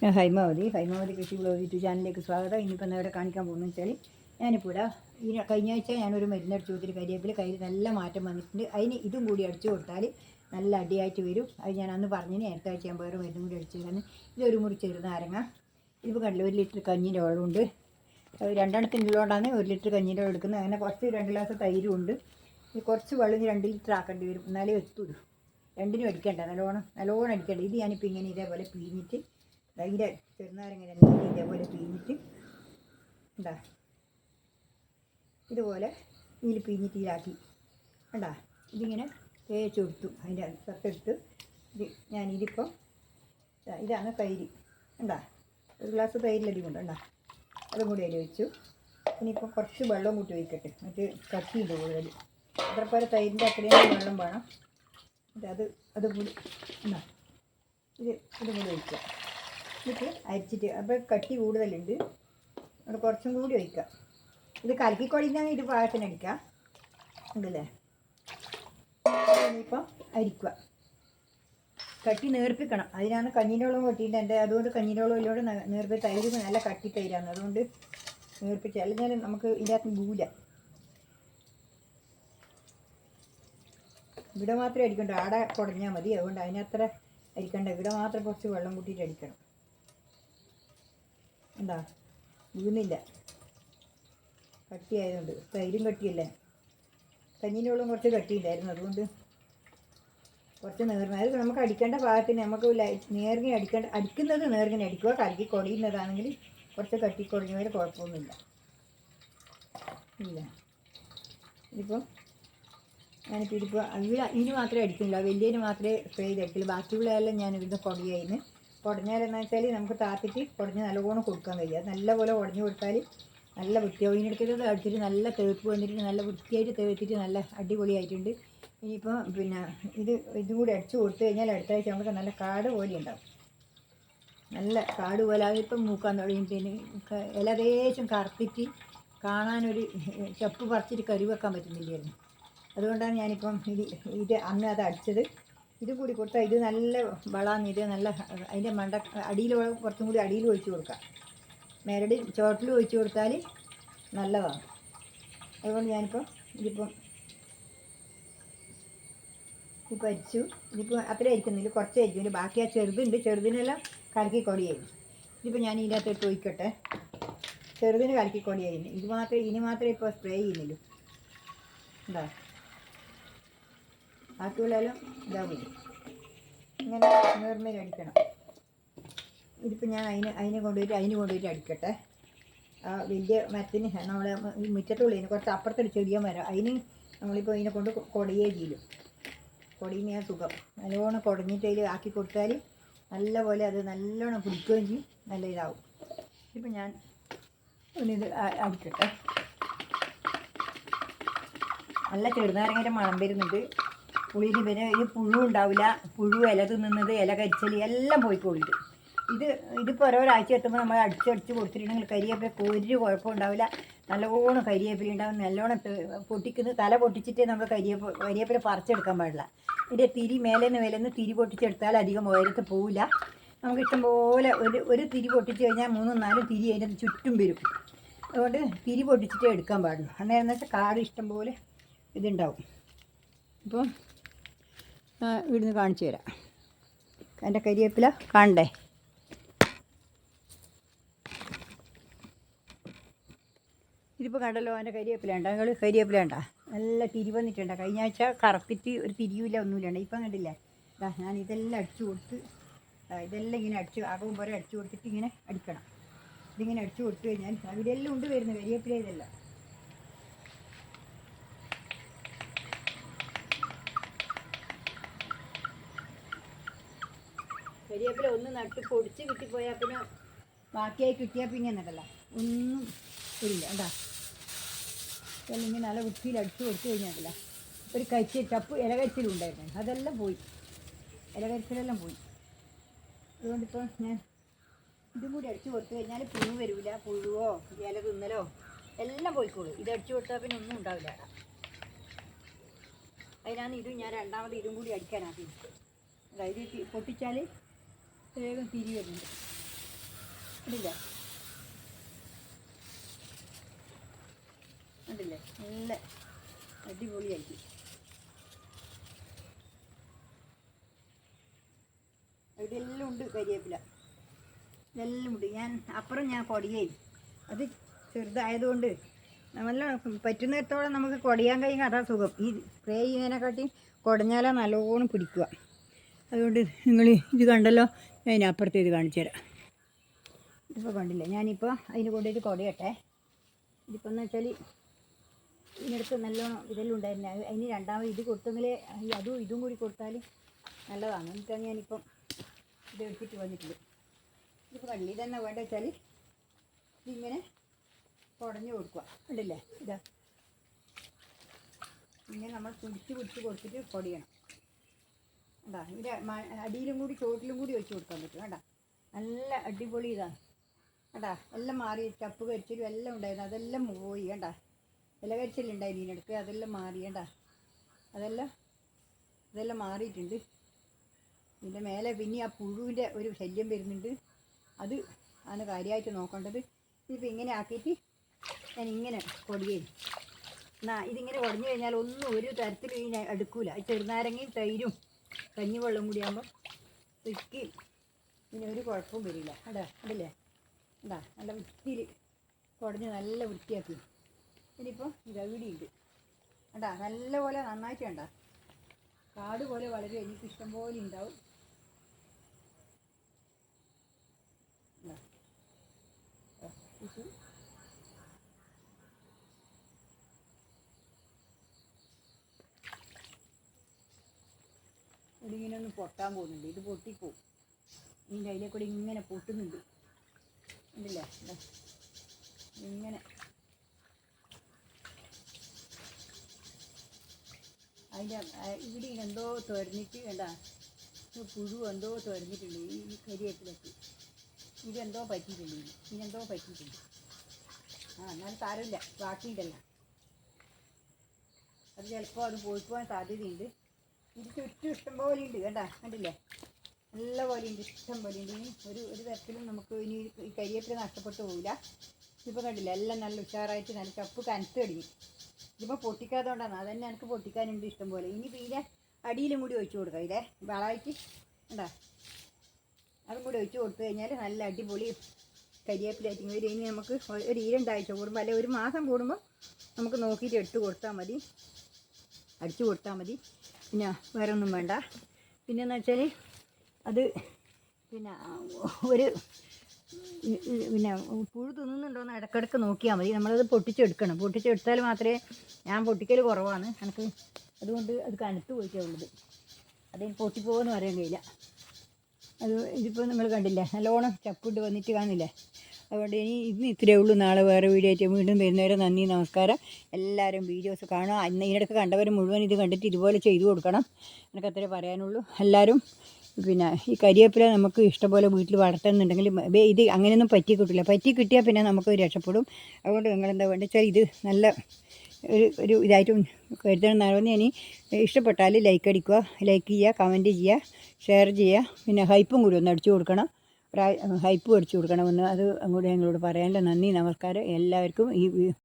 ഞാൻ ഹൈമാവതി ഹൈമാവതി കൃഷി blog YouTube ചാനലിലേക്ക് സ്വാഗതം. ഇനിയിപ്പോൾ ഇവിടെ കാണിക്കാൻ പോകുന്നത് വെച്ചാൽ ഞാനിപ്പോൾ ഈ കഴിഞ്ഞ ആഴ്ച ഞാനൊരു മരുന്നടിച്ച് കൊടുത്തിട്ട് കരിയേപ്പിൽ കയ്യിൽ നല്ല മാറ്റം വന്നിട്ടുണ്ട്. അതിന് ഇതും കൂടി അടിച്ചു കൊടുത്താൽ നല്ല അടിയായിട്ട് വരും. അത് ഞാൻ അന്ന് പറഞ്ഞു നേരത്തെ ആഴ്ച ഞാൻ വേറെ മരുന്നും കൂടി അടിച്ചു തരാന്ന്. ഇതൊരു മുറി ചേർന്ന് അരങ്ങ ഇതിപ്പോൾ കണ്ടില്ല ഒരു ലിറ്റർ കഞ്ഞിന്റെ വെള്ളമുണ്ട് രണ്ടെണ്ണത്തിനുള്ളതുകൊണ്ടാണ് ഒരു ലിറ്റർ കഞ്ഞിന്റെ വെള്ളം എടുക്കുന്നത്. അങ്ങനെ കുറച്ച് രണ്ട് ഗ്ലാസ് തൈരും ഉണ്ട്. കുറച്ച് വെള്ളം രണ്ട് ലിറ്റർ ആക്കേണ്ടി വരും. എന്നാലേ എത്തുള്ളൂ. രണ്ടിനും അടിക്കേണ്ട നല്ലോണം നല്ലോണം അടിക്കേണ്ട. ഇത് ഞാനിപ്പോൾ ഇങ്ങനെ ഇതേപോലെ പിഴിഞ്ഞിട്ട് അതിന്റെ ചെറുനാരങ്ങ ഇതേപോലെ പിഴിഞ്ഞിട്ട് എന്താ ഇതുപോലെ ഇതിൽ പിഴിഞ്ഞിട്ട് ഇതിലാക്കി കണ്ടാ? ഇതിങ്ങനെ തേച്ച് കൊടുത്തു അതിന്റെ തൊട്ടെടുത്ത് ഇത് ഞാനിതിപ്പോൾ ഇതിപ്പം ഇതാണ് തൈര്. കണ്ടാ? ഒരു ഗ്ലാസ് തൈരിലടി കൊണ്ട്. കണ്ടാ? അതും കൂടി അതിൽ വെച്ചു. ഇനിയിപ്പോൾ കുറച്ച് വെള്ളം കൂട്ടി വയ്ക്കട്ടെ മറ്റ് കട്ടിയുണ്ട് കൂടുതൽ അത്ര പോലെ തൈരിന്റെ അത്രയും വെള്ളം വേണം. അത് അതും കൂടി എന്നാ ഇത് ഇതും കൂടി ഒഴിക്കുക. എന്നിട്ട് അരിച്ചിട്ട് അപ്പോൾ കട്ടി കൂടുതലുണ്ട്. അവിടെ കുറച്ചും കൂടി ഒഴിക്കാം. ഇത് കലക്കിക്കൊടിഞ്ഞാൽ ഇത് പാകത്തിന് അടിക്കാം. ഉണ്ടല്ലേ? ഇനിയിപ്പം അരിക്കുക. കട്ടി നേർപ്പിക്കണം. അതിനാണ് കഞ്ഞിനോളം കൊട്ടിയിട്ട് എന്റെ അതുകൊണ്ട് കഞ്ഞിനോളം ഇല്ലോട് നേർപ്പി തൈര് നല്ല കട്ടി തൈരാണ്. അതുകൊണ്ട് നേർപ്പിച്ച് അല്ലെങ്കിൽ നമുക്ക് ഇതിനകത്ത് ഗൂല ഇവിടെ മാത്രമേ അടിക്കണ്ട. ആടെ കുടഞ്ഞാൽ മതി. അതുകൊണ്ട് അതിനത്ര അരിക്കണ്ട. ഇവിടെ മാത്രം കുറച്ച് വെള്ളം കൂട്ടിയിട്ട് അടിക്കണം. എന്താ? വീണില്ല കട്ടിയായതുകൊണ്ട്. തൈരും കട്ടിയല്ലേ? കഞ്ഞിന്റെ വെള്ളം കുറച്ച് കട്ടിയില്ലായിരുന്നു. അതുകൊണ്ട് കുറച്ച് നേർന്ന്. അത് നമുക്ക് അടിക്കേണ്ട ഭാഗത്തിന് നമുക്ക് നേർങ്ങനെ അടിക്കേണ്ട അടിക്കുന്നത് നേർങ്ങനെ അടിക്കുക. കലക്കി കൊടിയുന്നതാണെങ്കിൽ കുറച്ച് കട്ടി കൊടിഞ്ഞവരെ കുഴപ്പമൊന്നുമില്ല. ഇല്ല. ഇതിപ്പോൾ ഞാനിപ്പോൾ ഇതിപ്പോൾ അതിന് മാത്രമേ അടിക്കുന്നില്ല വലിയതിന് മാത്രമേ സ്പ്രേ ചെയ്തെടുക്കില്ല ബാക്കിയുള്ളതെല്ലാം ഞാൻ ഇവിടുന്ന് കുടയായിരുന്നു കുടഞ്ഞാലെന്ന് വെച്ചാൽ നമുക്ക് താത്തിട്ട് കുടഞ്ഞ് നല്ലവണ്ണം കൊടുക്കാൻ കഴിയും. അത് നല്ലപോലെ കുടഞ്ഞ് കൊടുത്താൽ നല്ല വൃത്തിയാവും. ഇതിനെടുക്കുന്നത് അടിച്ചിട്ട് നല്ല തേപ്പ് വന്നിട്ട് നല്ല വൃത്തിയായിട്ട് തേത്തിട്ട് നല്ല അടിപൊളിയായിട്ടുണ്ട്. ഇനിയിപ്പോൾ പിന്നെ ഇത് ഇതും കൂടി അടിച്ചു കൊടുത്തു കഴിഞ്ഞാൽ അടുത്ത ആഴ്ച നമുക്ക് നല്ല കാട് പോലെ ഉണ്ടാവും. നല്ല കാട് പോലെ. അതിപ്പം മൂക്കാൻ തുടങ്ങി. പിന്നെ ഇല ദേശം കറുത്തിട്ട് കാണാനൊരു ചപ്പ് പറിച്ചിട്ട് കരി വെക്കാൻ പറ്റുന്നില്ലായിരുന്നു. അതുകൊണ്ടാണ് ഞാനിപ്പം ഇത് ഇത് അന്ന് അത് അടിച്ചത്. ഇത് കൂടി കൊടുത്താൽ ഇത് നല്ല വളാന്ന് ഇത് നല്ല അതിന്റെ മണ്ട അടിയിൽ കുറച്ചും കൂടി അടിയിൽ ഒഴിച്ചു കൊടുക്കാം. മേരടി ചോട്ടിൽ ഒഴിച്ചു കൊടുത്താൽ നല്ലതാണ്. അതുകൊണ്ട് ഞാനിപ്പോൾ ഇതിപ്പം ഇപ്പം അരിച്ചു ഇതിപ്പോൾ അത്ര അരിക്കുന്നില്ല കുറച്ച് അരിക്കുന്നില്ല ബാക്കി ആ ചെറുതുണ്ട്. ചെറുതിനെല്ലാം കലക്കി കൊടിയായിരുന്നു ഇതിപ്പോൾ ഞാൻ ഇതിനകത്ത് ഇട്ട് ഒഴിക്കട്ടെ. ചെറുതിന് കലക്കി കൊടിയായിരുന്നു ഇത് മാത്രമേ ഇനി മാത്രമേ ഇപ്പോൾ സ്പ്രേ ചെയ്യുന്നുള്ളൂ. എന്താ ബാക്കിയുള്ളതെല്ലാം ഇതാവില്ല ഇങ്ങനെ നേർമേൽ അടിക്കണം. ഇതിപ്പോൾ ഞാൻ അതിന് അതിനെ കൊണ്ടുപോയിട്ട് അതിന് കൊണ്ടുപോയിട്ട് അടിക്കട്ടെ. ആ വലിയ മരത്തിന് നമ്മളെ ഈ മുറ്റത്തുള്ളിന് കുറച്ച് അപ്പുറത്തൊരു ചെറിയ മരം. അതിന് നമ്മളിപ്പോൾ ഇതിനെ കൊണ്ട് കൊടയേ ചെയ്യും. കൊടിയുന്ന സുഖം. നല്ലോണം കുടഞ്ഞിട്ട് അതിൽ ആക്കി കൊടുത്താൽ നല്ലപോലെ അത് നല്ലോണം പിടിക്കുകയും ചെയ്യും. നല്ല ഇതാവും. ഇപ്പം ഞാൻ ഒന്നിത് അടിക്കട്ടെ. നല്ല ചെറുനാരങ്ങയുടെ മണം വരുന്നുണ്ട്. പുളിയിൽ പിന്നെ ഈ പുഴു ഉണ്ടാവില്ല. പുഴു ഇല തിന്നുന്നത് ഇല കരിച്ചൽ എല്ലാം പോയി പോയിട്ട്. ഇത് ഇതിപ്പോൾ ഓരോരാഴ്ച എത്തുമ്പോൾ നമ്മൾ അടിച്ചടിച്ച് കൊടുത്തിട്ടുണ്ടെങ്കിൽ കരിയേപ്പില ഒരു കുഴപ്പം ഉണ്ടാവില്ല. നല്ലോണം കരിയേപ്പില ഉണ്ടാവും. നല്ലോണം പൊട്ടിക്കുന്നത് തല പൊട്ടിച്ചിട്ടേ നമ്മൾ കരിയേപ്പ് കരിയേപ്പില പറിച്ചെടുക്കാൻ പാടില്ല. ഇതിന്റെ തിരി മേലെന്ന് വിലന്ന് തിരി പൊട്ടിച്ചെടുത്താൽ അധികം ഉയരത്ത് പോവില്ല. നമുക്ക് ഇഷ്ടംപോലെ ഒരു ഒരു തിരി പൊട്ടിച്ച് കഴിഞ്ഞാൽ മൂന്നും നാലും തിരി അതിന്റെ ചുറ്റും വരും. അതുകൊണ്ട് തിരി പൊട്ടിച്ചിട്ടേ എടുക്കാൻ പാടുള്ളൂ. അന്നേരം എന്ന് വെച്ചാൽ കാട് ഇഷ്ടംപോലെ ഇതുണ്ടാവും. അപ്പം ആ, ഇവിടുന്ന് കാണിച്ചു തരാം. എന്റെ കരിയേപ്പില കാണണ്ടേ? ഇതിപ്പോൾ കണ്ടല്ലോ എന്റെ കരിയേപ്പില ഉണ്ടോ? നിങ്ങൾ കരിയേപ്പില ഉണ്ടോ? നല്ല തിരി വന്നിട്ടുണ്ട്. കഴിഞ്ഞ ആഴ്ച കറപ്പിറ്റ് ഒരു തിരിവില്ല ഒന്നുമില്ല ഇപ്പം കണ്ടില്ലേ? ഇതാ ഞാൻ ഇതെല്ലാം അടിച്ചു കൊടുത്ത് ഇതെല്ലാം ഇങ്ങനെ അടിച്ച് ആകും പോലെ അടിച്ചു കൊടുത്തിട്ട് ഇങ്ങനെ അടിക്കണം. ഇതിങ്ങനെ അടിച്ചു കൊടുത്തു കഴിഞ്ഞാൽ അവിടെയെല്ലാം ഉണ്ട് വരുന്നത് കരിയേപ്പില ഇതെല്ലാം. കരിവേപ്പില ഒന്ന് നട്ട് പൊടിച്ച് കിട്ടിപ്പോയാൽ പിന്നെ ബാക്കിയായി കിട്ടിയാൽ പിന്നെ നടല്ല ഒന്നും ഇല്ല എന്താ അല്ലെങ്കിൽ നല്ല വൃത്തിയിൽ അടിച്ചു കൊടുത്തു കഴിഞ്ഞാൽ ഒരു കരിച്ച ചപ്പ് ഇലകരിച്ചിലും ഉണ്ടായിരുന്നു. അതെല്ലാം പോയി. ഇലകരിച്ചിലെല്ലാം പോയി. അതുകൊണ്ടിപ്പോൾ ഞാൻ ഇതും കൂടി അടിച്ചു കൊടുത്തു കഴിഞ്ഞാൽ പുഴു വരില്ല പുഴുവോ ഇല തിന്നലോ എല്ലാം പോയിക്കോളൂ. ഇത് അടിച്ചു കൊടുത്താൽ പിന്നെ ഒന്നും ഉണ്ടാവില്ല. അതിനാണ് ഇതും ഞാൻ രണ്ടാമത് ഇതും കൂടി അടിക്കാനാണ് അതായത് പൊട്ടിച്ചാൽ വേഗം തിരി വരുന്നുണ്ട് കണ്ടില്ല? നല്ല അടിപൊളിയായിരിക്കും. ഇതെല്ലാം ഉണ്ട് കരിവേപ്പില ഇതെല്ലാം ഉണ്ട്. ഞാൻ അപ്പുറം ഞാൻ കൊടിയേയും അത് ചെറുതായതുകൊണ്ട് നല്ല പറ്റുന്നിടത്തോളം നമുക്ക് കൊടിയാൻ കഴിയും അതാ സുഖം. ഈ സ്പ്രേ ചെയ്യുന്നതിനെക്കാട്ടി കുടഞ്ഞാലാ നല്ലോണം പിടിക്കുക. അതുകൊണ്ട് നിങ്ങൾ ഇത് കണ്ടല്ലോ. അപ്പുറത്തെ ഇത് കാണിച്ചു തരാം. ഇതിപ്പോൾ കണ്ടില്ലേ? ഞാനിപ്പോൾ അതിന് കൊണ്ടുപോയിട്ട് കുടയട്ടെ ഇതിപ്പോൾ എന്ന് വെച്ചാൽ ഇതിനടുത്ത് നല്ലോണം ഇതെല്ലാം ഉണ്ടായിരുന്നു. അത് അതിന് രണ്ടാമത് ഇത് കൊടുത്തെങ്കിൽ അതും ഇതും കൂടി കൊടുത്താൽ നല്ലതാണ്. എന്നിട്ടാണ് ഞാനിപ്പം ഇത് എടുത്തിട്ട് വന്നിട്ടുള്ളത്. ഇതിപ്പോൾ കണ്ടില്ല? ഇതെന്നാ വേണ്ടത് വെച്ചാൽ ഇതിങ്ങനെ കുടഞ്ഞു കൊടുക്കുക. കണ്ടില്ലേ? ഇതാ. ഇങ്ങനെ നമ്മൾ പിടിച്ച് പിടിച്ച് കൊടുത്തിട്ട് പൊടിയണം. കണ്ടാ ഇതിന്റെ അടിയിലും കൂടി ചോട്ടിലും കൂടി വെച്ച് കൊടുക്കാൻ പറ്റും കേട്ടോ നല്ല അടിപൊളി ഇതാണ് കേട്ടാ എല്ലാം മാറി ചപ്പ് കരിച്ചിലും എല്ലാം ഉണ്ടായിരുന്നു. അതെല്ലാം പോയി കേട്ടാ ഇല കരിച്ചിലുണ്ടായിരുന്നു ഇതിനടുക്ക് അതെല്ലാം മാറി കേട്ടാ അതെല്ലാം ഇതെല്ലാം മാറിയിട്ടുണ്ട്. ഇതിന്റെ മേലെ പിന്നെ ആ പുഴുവിന്റെ ഒരു ശല്യം വരുന്നുണ്ട്. അത് ആണ് കാര്യമായിട്ട് നോക്കേണ്ടത്. ഇതിപ്പോൾ ഇങ്ങനെ ആക്കിയിട്ട് ഞാൻ ഇങ്ങനെ കൊടിയേ എന്നാ ഇതിങ്ങനെ കുടഞ്ഞു കഴിഞ്ഞാൽ ഒന്നും ഒരു തരത്തിലും ഇതിനെ എടുക്കൂല ചെറുനാരങ്ങയും തൈരും കഞ്ഞിവെള്ളം വെള്ളം കൂടിയാകുമ്പോൾ തിക്കി പിന്നെ ഒരു കുഴപ്പവും വരില്ല. അടാ അതല്ലേ എന്താ നല്ല വൃത്തിയിൽ കുടഞ്ഞ് നല്ല വൃത്തിയാക്കി. ഇനിയിപ്പോൾ ഗവിടിയുണ്ട് അടാ നല്ല പോലെ നന്നായിട്ട് വേണ്ട കാട് പോലെ വളരെ. എനിക്ക് ഇഷ്ടം പോലെ ഉണ്ടാവും ഇതാ. ആ, ഇത് ഇതിങ്ങനെ ഒന്ന് പൊട്ടാൻ പോകുന്നുണ്ട്. ഇത് പൊട്ടിപ്പോവും. ഇതിന്റെ അതിലെ കൂടി ഇങ്ങനെ പൊട്ടുന്നുണ്ട്. ഉണ്ടല്ലേ ഇങ്ങനെ. അതിന്റെ ഇവിടെ എന്തോ തുരന്നിട്ട് വേണ്ട പുഴു എന്തോ തുരന്നിട്ടുണ്ട് ഈ കരിയേപ്പിലേക്ക്. ഇതെന്തോ പറ്റിയിട്ടുണ്ട് ഇതിന്. ഇതിനെന്തോ പറ്റിയിട്ടുണ്ട്. ആ എന്നാലും സാരമില്ല. ബാക്കിയുണ്ടല്ലോ. അത് ചിലപ്പോൾ അത് പോയി പോകാൻ സാധ്യതയുണ്ട്. ഇത് ചുറ്റും ഇഷ്ടം പോലെ ഉണ്ട് കേട്ടാ കണ്ടില്ലേ? നല്ല പോലെ ഉണ്ട് ഇഷ്ടം പോലെ ഉണ്ട് ഒരു ഒരു തരത്തിലും നമുക്ക് ഇനി ഈ കരിയേപ്പില നഷ്ടപ്പെട്ടു പോകില്ല ഇപ്പോൾ കണ്ടില്ല എല്ലാം നല്ല ഉഷാറായിട്ട് നല്ല കപ്പ് കനത്ത് കടിഞ്ഞു ഇതിപ്പോൾ പൊട്ടിക്കാത്തതുകൊണ്ടാണ്. അതന്നെ എനിക്ക് പൊട്ടിക്കാനുണ്ട് ഇഷ്ടം പോലെ. ഇനി പിന്നെ അടിയിലും കൂടി ഒഴിച്ചു കൊടുക്കാം. ഇതേ വളമായിട്ട് ഉണ്ടോ അതും കൂടി ഒഴിച്ചു കൊടുത്തു കഴിഞ്ഞാൽ നല്ല അടിപൊളി കരിയേപ്പിലായിരിക്കും വരും ഇനി നമുക്ക് ഒരു ഈരണ്ടാഴ്ച രണ്ടാഴ്ച കൂടുമ്പോൾ അല്ലെങ്കിൽ ഒരു മാസം കൂടുമ്പോൾ നമുക്ക് നോക്കിയിട്ട് എടുത്ത് കൊടുത്താൽ മതി. അടിച്ചു കൊടുത്താൽ മതി. പിന്നെ വേറെ ഒന്നും വേണ്ട. പിന്നെന്ന് വെച്ചാൽ അത് പിന്നെ ഒരു പിന്നെ പുഴു തിന്നുന്നുണ്ടോയെന്ന് ഇടക്കിടക്ക് നോക്കിയാൽ മതി. നമ്മളത് പൊട്ടിച്ചെടുക്കണം. പൊട്ടിച്ചെടുത്താൽ മാത്രമേ ഞാൻ പൊട്ടിക്കൽ കുറവാണ്. എനിക്ക് അതുകൊണ്ട് അത് കനത്ത് പോയിട്ടുള്ളത് അതിന് പൊട്ടിപ്പോകുമെന്ന് പറയാൻ കഴിയില്ല. അത് ഇതിപ്പോൾ നിങ്ങൾ കണ്ടില്ലേ? നല്ലോണം ചപ്പിട്ട് വന്നിട്ട് കാണില്ലേ? അതുകൊണ്ട് ഇനി ഇന്ന് ഇത്രയേ ഉള്ളൂ. നാളെ വേറെ വീഡിയോ ആയിട്ട് വീണ്ടും വരുന്നവരെ നന്ദി നമസ്കാരം. എല്ലാവരും വീഡിയോസ് കാണുക. ഇന്ന് ഇതിനിടയ്ക്ക് കണ്ടവർ മുഴുവൻ ഇത് കണ്ടിട്ട് ഇതുപോലെ ചെയ്തു കൊടുക്കണം. എനിക്ക് അത്രേ പറയാനുള്ളൂ. എല്ലാവരും പിന്നെ ഈ കരിവേപ്പില നമുക്ക് ഇഷ്ടംപോലെ വീട്ടിൽ വളർത്തുന്നുണ്ടെങ്കിൽ ഇത് അങ്ങനെയൊന്നും പറ്റി കിട്ടില്ല പറ്റി കിട്ടിയാൽ പിന്നെ നമുക്ക് രക്ഷപ്പെടും. അതുകൊണ്ട് നിങ്ങൾ എന്താ വേണ്ടത് വെച്ചാൽ ഇത് നല്ല ഒരു ഒരു ഇതായിട്ടും കരുതണം എന്നാണ്. ഇനി ഇഷ്ടപ്പെട്ടാൽ ലൈക്ക് അടിക്കുക ലൈക്ക് ചെയ്യുക കമന്റ് ചെയ്യുക ഷെയർ ചെയ്യുക. പിന്നെ ഹൈപ്പും കൂടി ഒന്ന് അടിച്ചു കൊടുക്കണം. ഹൈപ്പ് അടിച്ചു കൊടുക്കണമെന്ന് അത് അങ്ങോട്ട് ഞങ്ങളോട് പറയാനുള്ള നന്ദി നമസ്കാരം. എല്ലാവർക്കും ഈ